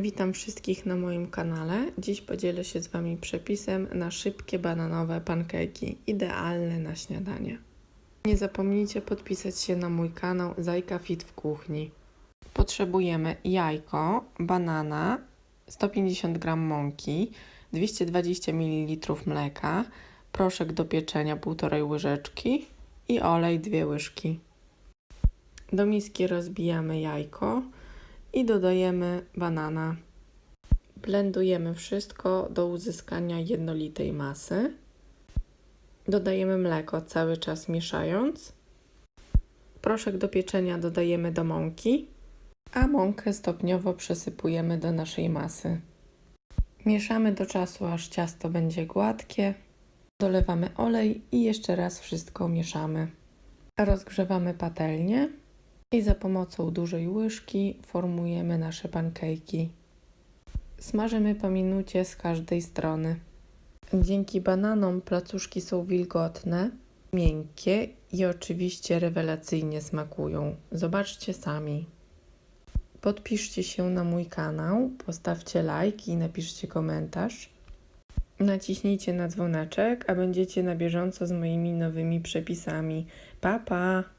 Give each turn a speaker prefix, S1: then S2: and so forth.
S1: Witam wszystkich na moim kanale. Dziś podzielę się z Wami przepisem na szybkie bananowe pankejki, idealne na śniadanie. Nie zapomnijcie podpisać się na mój kanał Zajka Fit w kuchni. Potrzebujemy jajko, banana, 150 g mąki, 220 ml mleka, proszek do pieczenia 1,5 łyżeczki i olej 2 łyżki. Do miski rozbijamy jajko i dodajemy banana. Blendujemy wszystko do uzyskania jednolitej masy. Dodajemy mleko cały czas mieszając. Proszek do pieczenia dodajemy do mąki, a mąkę stopniowo przesypujemy do naszej masy. Mieszamy do czasu, aż ciasto będzie gładkie. Dolewamy olej i jeszcze raz wszystko mieszamy. Rozgrzewamy patelnię i za pomocą dużej łyżki formujemy nasze pankejki. Smażymy po minucie z każdej strony. Dzięki bananom placuszki są wilgotne, miękkie i oczywiście rewelacyjnie smakują. Zobaczcie sami. Podpiszcie się na mój kanał, postawcie like i napiszcie komentarz. Naciśnijcie na dzwoneczek, a będziecie na bieżąco z moimi nowymi przepisami. Pa pa!